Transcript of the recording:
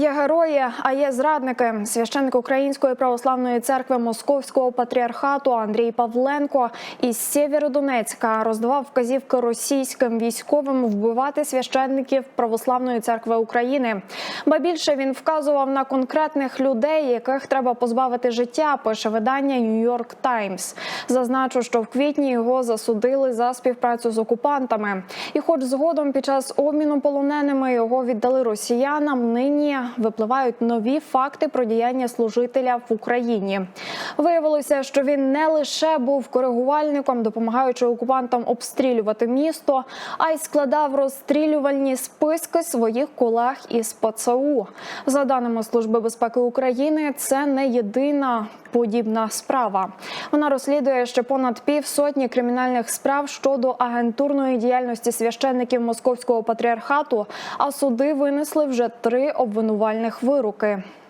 Є герої, а є зрадники. Священник Української православної церкви Московського патріархату Андрій Павленко із Сєвєродонецька роздавав вказівки російським військовим вбивати священників Православної церкви України. Ба більше він вказував на конкретних людей, яких треба позбавити життя. Пише видання Нью-Йорк Таймс. Зазначу, що в квітні його засудили за співпрацю з окупантами. І, хоч згодом під час обміну полоненими його віддали росіянам, нині випливають нові факти про діяння служителя в Україні. Виявилося, що він не лише був коригувальником, допомагаючи окупантам обстрілювати місто, а й складав розстрілювальні списки своїх колег із ПЦУ. За даними Служби безпеки України, це не єдина подібна справа. Вона розслідує ще понад півсотні кримінальних справ щодо агентурної діяльності священників московського патріархату. А суди винесли вже три обвинувальних вироки.